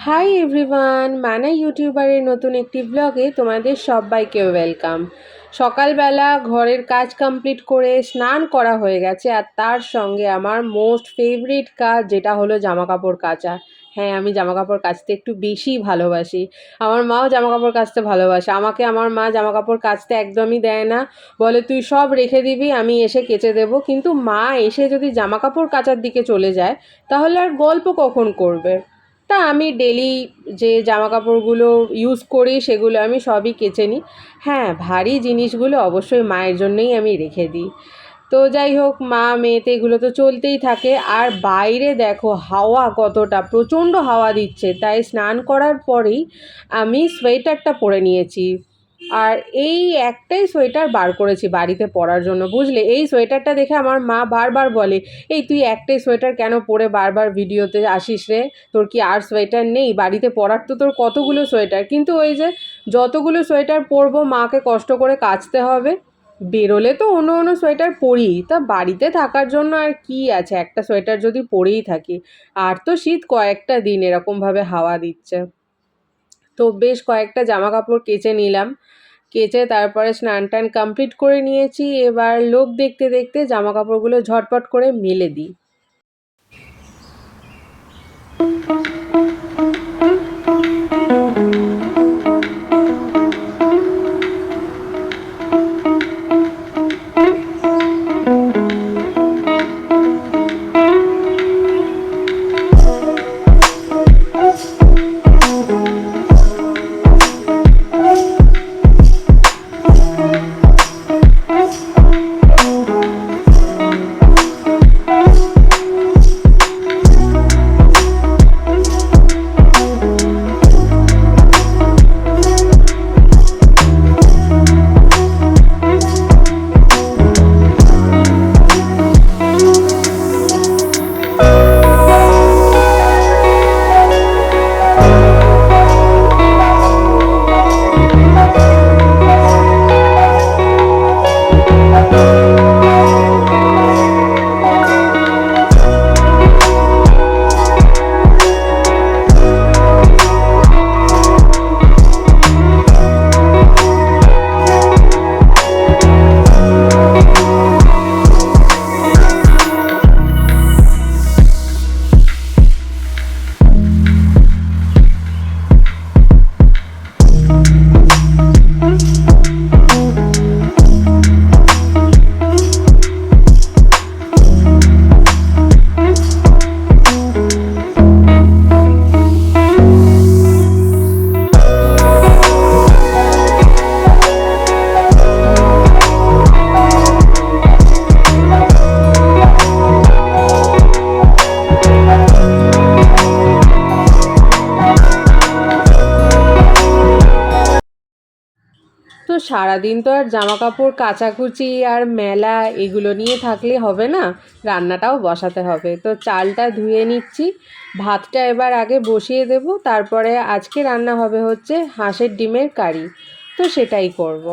Hi everyone মানা ইউটিউবারের নতুন একটি ব্লগে তোমাদের সবাইকে ওয়েলকাম সকালবেলা ঘরের কাজ কমপ্লিট করে স্নান করা হয়ে গেছে আর তার সঙ্গে আমার মোস্ট ফেভারিট কাজ যেটা হলো জামা কাপড় কাচা। হ্যাঁ আমি জামা কাপড় কাচতে একটু বেশি ভালোবাসি। আমার মাও জামা কাপড় কাচতে ভালোবাসে। আমাকে আমার মা জামা কাপড় কাচতে একদমই দেয় না। বলে, তুই সব রেখে দিবি, আমি এসে কেচে দেবো। কিন্তু মা এসে যদি জামা কাপড় কাচার দিকে চলে যায়, তাহলে আর গল্প কখন করবে? তা আমি ডেলি যে জামা কাপড়গুলো ইউজ করি, সেগুলো আমি সবই কেচে নিই। হ্যাঁ ভারী জিনিসগুলো অবশ্যই মায়ের জন্যই আমি রেখে দিই। তো যাই হোক, মা, মেয়েতে এগুলো তো চলতেই থাকে। আর বাইরে দেখো, হাওয়া কতটা, প্রচণ্ড হাওয়া দিচ্ছে। তাই স্নান করার পরেই আমি সোয়েটারটা পরে নিয়েছি। আর এই একটাই সোয়েটার বার করেছি বাড়িতে পরার জন্য, বুঝলে? এই সোয়েটারটা দেখে আমার মা বারবার বলে, এই তুই একটাই সোয়েটার কেন পরে বারবার ভিডিওতে আসিস রে? তোর কি আর সোয়েটার নেই? বাড়িতে পরার তো তোর কতগুলো সোয়েটার? কিন্তু ওই যে যতগুলো সোয়েটার পরবো মাকে কষ্ট করে কাচতে হবে, বেরোলে তো অন্য অন্য সোয়েটার পরি। তা বাড়িতে থাকার জন্য আর কি আছে? একটা সোয়েটার যদি পরেই থাকি। আর তো শীত কয়েকটা দিন এরকমভাবে হাওয়া দিচ্ছে। তো বেশ কয়েকটা জামা কাপড় কেচে নিলাম। কেচে তারপরে স্নান টান কমপ্লিট করে নিয়েছি। এবার লোক দেখতে দেখতে জামা কাপড়গুলো ঝটপট করে মেলে দিই। তো সারাদিন তো আর জামা কাপড় কাচাকুচি আর মেলা এগুলো নিয়ে থাকলে হবে না। রান্নাটাও বসাতে হবে। তো চালটা ধুয়ে নিচ্ছি। ভাতটা এবার আগে বসিয়ে দেব। তারপরে আজকে রান্না হবে হচ্ছে হাঁসের ডিমের কারি। তো সেটাই করব।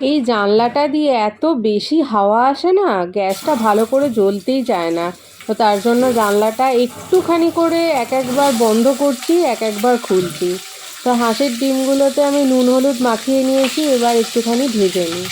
এই জানলাটা দিয়ে এত বেশি হাওয়া আসে না, গ্যাসটা ভালো করে জ্বলতেই চায় না। তো তার জন্য জানলাটা একটুখানি করে এক একবার বন্ধ করছি, এক একবার খুলছি। তো হাঁসের ডিমগুলোতে আমি নুন হলুদ মাখিয়ে নিয়েছি, এবার একটুখানি ভেজে নিই।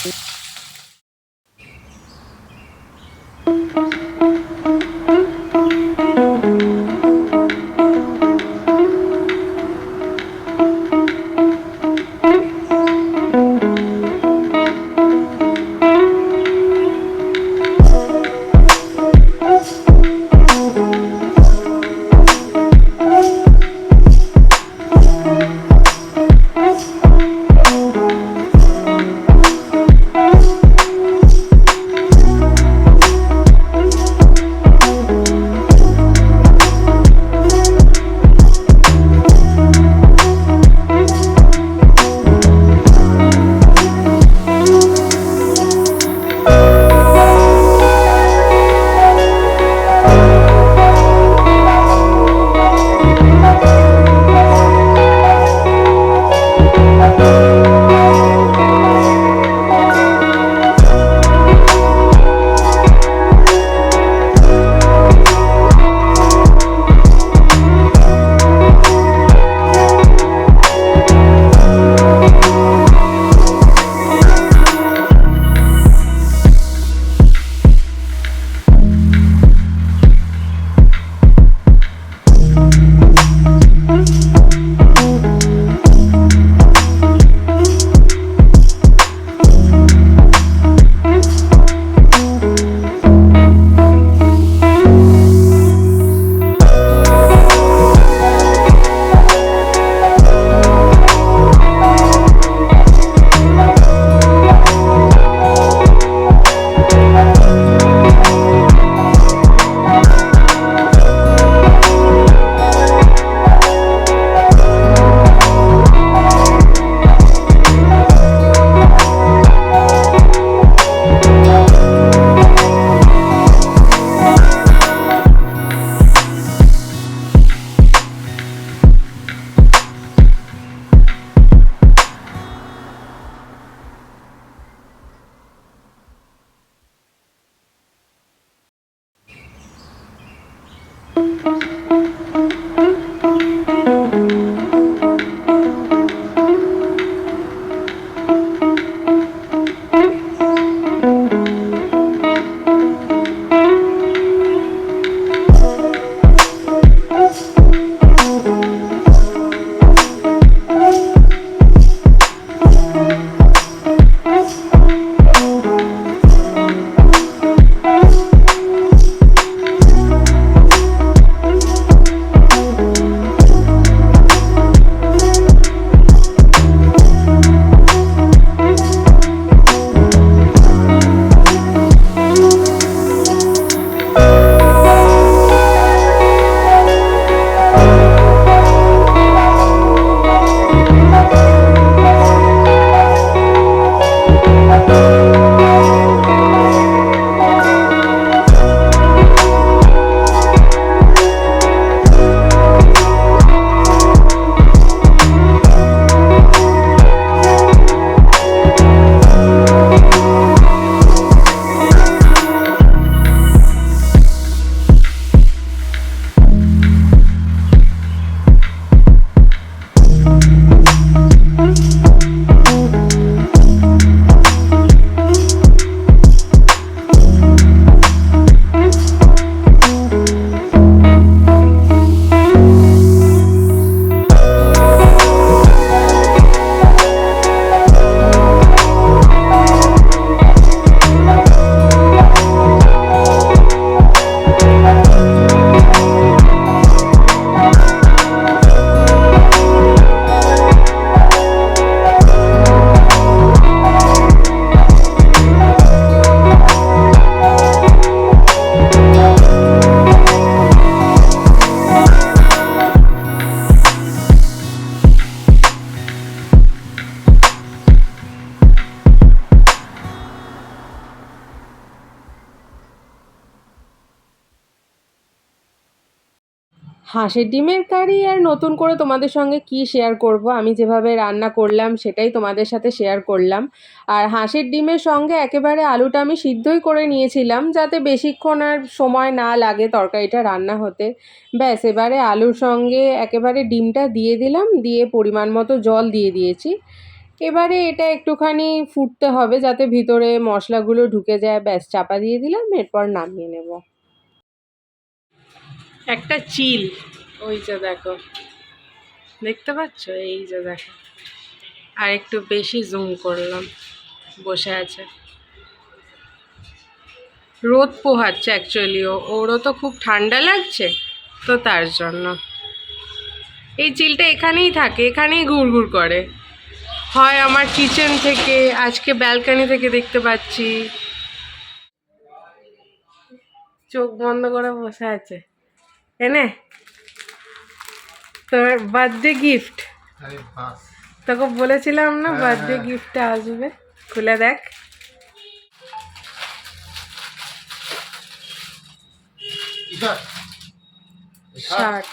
হাঁসের ডিমের কারি আর নতুন করে তোমাদের সঙ্গে কি শেয়ার করব? আমি যেভাবে রান্না করলাম, সেটাই তোমাদের সাথে শেয়ার করলাম। আর হাঁসের ডিমের সঙ্গে একেবারে আলুটা আমি সিদ্ধই করে নিয়েছিলাম, যাতে বেশিক্ষণ আর সময় না লাগে তরকারিটা রান্না হতে। ব্যাস, এবারে আলুর সঙ্গে একেবারে ডিমটা দিয়ে দিলাম, দিয়ে পরিমাণ মতো জল দিয়ে দিয়েছি। এবারে এটা একটুখানি ফুটতে হবে যাতে ভিতরে মশলাগুলো ঢুকে যায়। ব্যাস, চাপা দিয়ে দিলাম, এরপর নামিয়ে নেব। একটা চিল। ওই যে দেখো। দেখতে পাচ্ছ? এই যে দেখো। আর একটু বেশি জুম করলাম। বসে আছে। রোদ পোহাচ্ছে অ্যাকচুয়ালি ওরও তো খুব ঠান্ডা লাগছে। তো তার জন্য। এই চিলটা এখানেই থাকে, এখানেই ঘুরঘুর করে। হয় আমার কিচেন থেকে, আজকে ব্যালকানি থেকে দেখতে পাচ্ছি। চোখ বন্ধ করে বসে আছে। এনে তোর বার্থডে গিফট তোকে বলেছিলাম না হ্যাঁ, বার্থডে হ্যাঁ। গিফটটা আসবে? খুলে দেখ। শার্ট।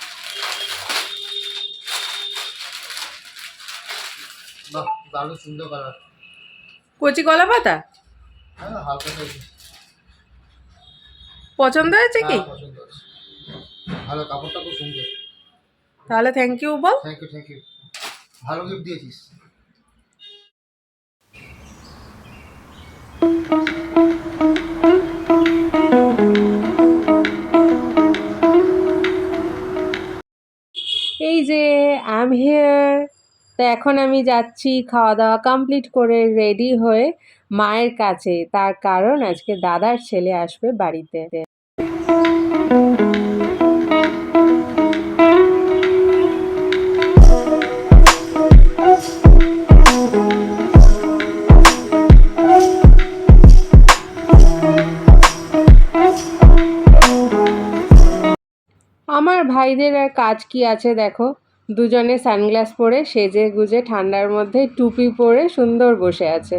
কচি কলা পাতা? হ্যাঁ পছন্দ হয়েছে কি? পছন্দ আছে ভালো কাপড়টা খুব সুন্দর। তাহলে থ্যাংক ইউ বল। থ্যাংক ইউ থ্যাংক ইউ ভালো গিফট দিয়েছিস। এই যে আম হিয়ার তো এখন আমি যাচ্ছি খাওয়া দাওয়া কমপ্লিট করে রেডি হয়ে মায়ের কাছে। তার কারণ আজকে দাদার ছেলে আসবে বাড়িতে। আমার ভাইদের আর কাজ কি আছে দেখো? দুজনে সানগ্লাস পরে সেজে গুজে ঠান্ডার মধ্যে টুপি পরে সুন্দর বসে আছে।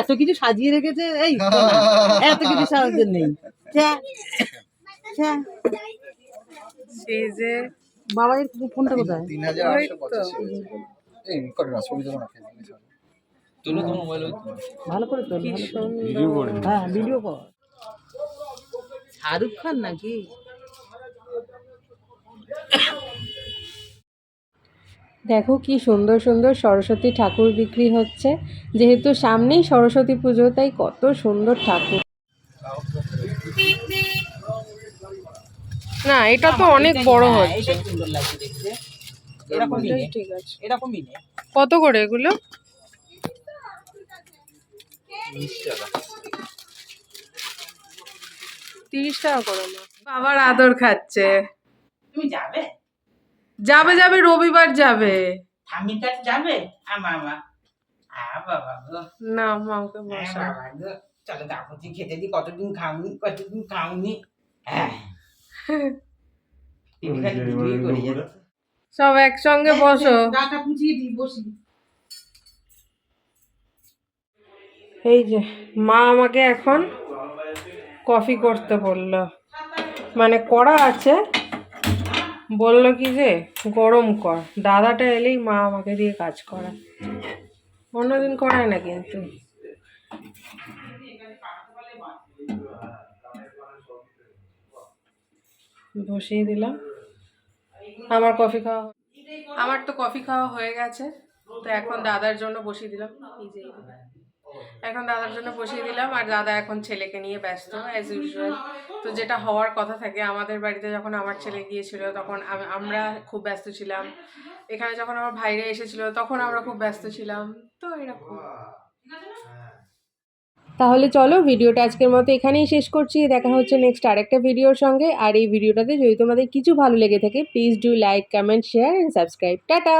এত কিছু সাজিয়ে রেখেছে এই এত কিছু সাজাতে নেই। ছ্যা, ছ্যা। বাবা এর ফোনটা কোথায়? তিন হাজার আটশো তো। এই করে না ছবি দেবো না ভালো করে তোল কি করে। হ্যাঁ ভিডিও কর। শাহরুখ খান নাকি? দেখো কি সুন্দর সুন্দর সরস্বতী ঠাকুর বিক্রি হচ্ছে। যেহেতু সামনেই সরস্বতী পুজো তাই কত সুন্দর ঠাকুর। না এটা তো অনেক বড় হ্যাঁ, হচ্ছে। এটাই সুন্দর লাগছে দেখতে। এরকমই এটাই নে ঠিক আছে। এরকমই নে কত করে এগুলো? তিরিশ টাকা করে না। বাবার আদর খাচ্ছে। তুমি যাবে? যাবে যাবে রবিবার যাবে। ঠাম্মির কাছে যাবে? আমার মা আ বাবা গো। না আ বসা। বাবা গো। চলো খেতে দি কতদিন খাওনি কতদিন খাওনি। হ্যাঁ। সব একসঙ্গে বসো। গাটা পুচিয়ে দিই বসি। এই যে মা আমাকে এখন কফি করতে বলল। মানে করা আছে বলল কি যে, গরম কর। দাদাটা এলেই মা আমাকে দিয়ে কাজ করা। অন্যদিন করায় না কিন্তু। বসিয়ে দিলাম। আমার কফি খাওয়া আমার তো কফি খাওয়া হয়ে গেছে। তো এখন দাদার জন্য বসিয়ে দিলাম। এখন দাদার জন্য বসিয়ে দিলাম। আর দাদা এখন ছেলেকে নিয়ে ব্যস্ত অ্যাজ ইউজুয়াল তো যেটা হওয়ার কথা থাকে, আমাদের বাড়িতে যখন আমার ছেলে গিয়েছিল, তখন আমরা খুব ব্যস্ত ছিলাম। এখানে যখন আমার ভাইরা এসেছিল, তখন আমরা খুব ব্যস্ত ছিলাম। তো এরকম। তাহলে চলো, ভিডিওটা আজকের মতো এখানেই শেষ করছি। দেখা হচ্ছে নেক্সট আরেকটা ভিডিওর সঙ্গে। আর এই ভিডিওটাতে যদি তোমাদের কিছু ভালো লেগে থাকে please do like comment share and subscribe tata!